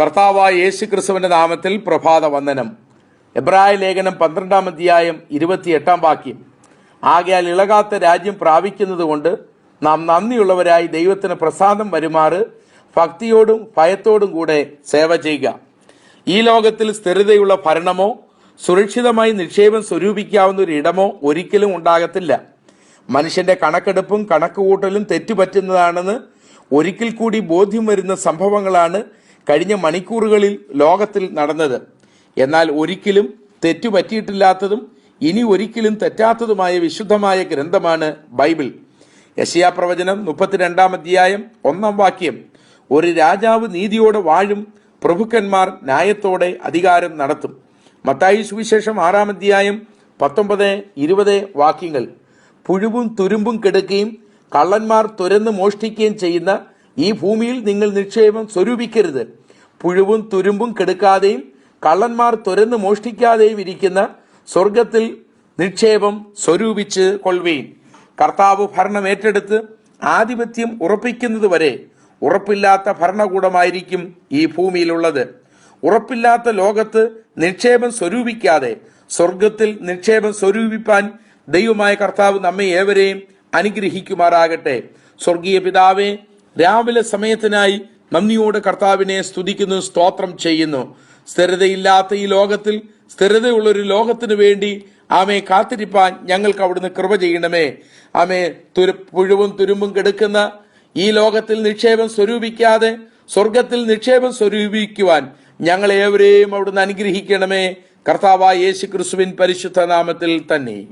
കർത്താവായ യേശു ക്രിസ്തുവിന്റെ നാമത്തിൽ പ്രഭാത വന്ദനം. എബ്രായ ലേഖനം പന്ത്രണ്ടാം അധ്യായം ഇരുപത്തിയെട്ടാം വാക്യം. ആകയാൽ ഇളകാത്ത രാജ്യം പ്രാപിക്കുന്നതുകൊണ്ട് നാം നന്ദിയുള്ളവരായി ദൈവത്തിന് പ്രസാദം വരുമാറ് ഭക്തിയോടും ഭയത്തോടും കൂടെ സേവ ചെയ്യുക. ഈ ലോകത്തിൽ സ്ഥിരതയുള്ള ഭരണമോ സുരക്ഷിതമായി നിക്ഷേപം സ്വരൂപിക്കാവുന്ന ഒരു ഇടമോ ഒരിക്കലും ഉണ്ടാകത്തില്ല. മനുഷ്യന്റെ കണക്കെടുപ്പും കണക്കുകൂട്ടലും തെറ്റുപറ്റുന്നതാണെന്ന് ഒരിക്കൽ കൂടി ബോധ്യം വരുന്ന സംഭവങ്ങളാണ് കഴിഞ്ഞ മണിക്കൂറുകളിൽ ലോകത്തിൽ നടന്നത്. എന്നാൽ ഒരിക്കലും തെറ്റുപറ്റിയിട്ടില്ലാത്തതും ഇനി ഒരിക്കലും തെറ്റാത്തതുമായ വിശുദ്ധമായ ഗ്രന്ഥമാണ് ബൈബിൾ. യശയാ പ്രവചനം മുപ്പത്തിരണ്ടാം അധ്യായം ഒന്നാം വാക്യം. ഒരു രാജാവ് നീതിയോടെ വാഴും പ്രഭുക്കന്മാർ ന്യായത്തോടെ അധികാരം നടത്തും. മത്തായി സുവിശേഷം ആറാം അധ്യായം പത്തൊമ്പത് ഇരുപത് വാക്യങ്ങൾ. പുഴുവും തുരുമ്പും കെടുക്കുകയും കള്ളന്മാർ തുരന്ന് മോഷ്ടിക്കുകയും ചെയ്യുന്ന ഈ ഭൂമിയിൽ നിങ്ങൾ നിക്ഷേപം സ്വരൂപിക്കരുത്. പുഴുവും തുരുമ്പും കെടുക്കാതെയും കള്ളന്മാർ തുരന്ന് മോഷ്ടിക്കാതെയും ഇരിക്കുന്ന സ്വർഗത്തിൽ നിക്ഷേപം സ്വരൂപിച്ച് കൊള്ളുകയും കർത്താവ് ഭരണം ഏറ്റെടുത്ത് ആധിപത്യം ഉറപ്പിക്കുന്നത് വരെ ഉറപ്പില്ലാത്ത ഭരണകൂടമായിരിക്കും ഈ ഭൂമിയിലുള്ളത്. ഉറപ്പില്ലാത്ത ലോകത്ത് നിക്ഷേപം സ്വരൂപിക്കാതെ സ്വർഗത്തിൽ നിക്ഷേപം സ്വരൂപിപ്പാൻ ദൈവമായ കർത്താവ് നമ്മെ ഏവരെയും അനുഗ്രഹിക്കുമാറാകട്ടെ. സ്വർഗീയ പിതാവേ രാവിലെ സമയത്തിനായി നന്ദിയോടെ കർത്താവിനെ സ്തുതിക്കുന്നു സ്തോത്രം ചെയ്യുന്നു. സ്ഥിരതയില്ലാത്ത ഈ ലോകത്തിൽ സ്ഥിരതയുള്ള ഒരു ലോകത്തിനു വേണ്ടി ആമെ കാത്തിരിപ്പാൻ ഞങ്ങൾക്ക് അവിടുന്ന് കൃപ ചെയ്യണമേ. ആമെ തുരു പുഴുവും തുരുമ്പും കെടുക്കുന്ന ഈ ലോകത്തിൽ നിക്ഷേപം സ്വരൂപിക്കാതെ സ്വർഗത്തിൽ നിക്ഷേപം സ്വരൂപിക്കുവാൻ ഞങ്ങൾ ഏവരെയും അവിടുന്ന് അനുഗ്രഹിക്കണമേ. കർത്താവായ യേശു ക്രിസ്തുവിൻ പരിശുദ്ധ നാമത്തിൽ തന്നെ.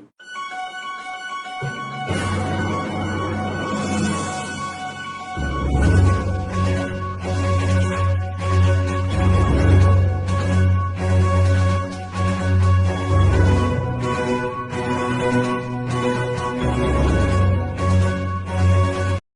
Amen.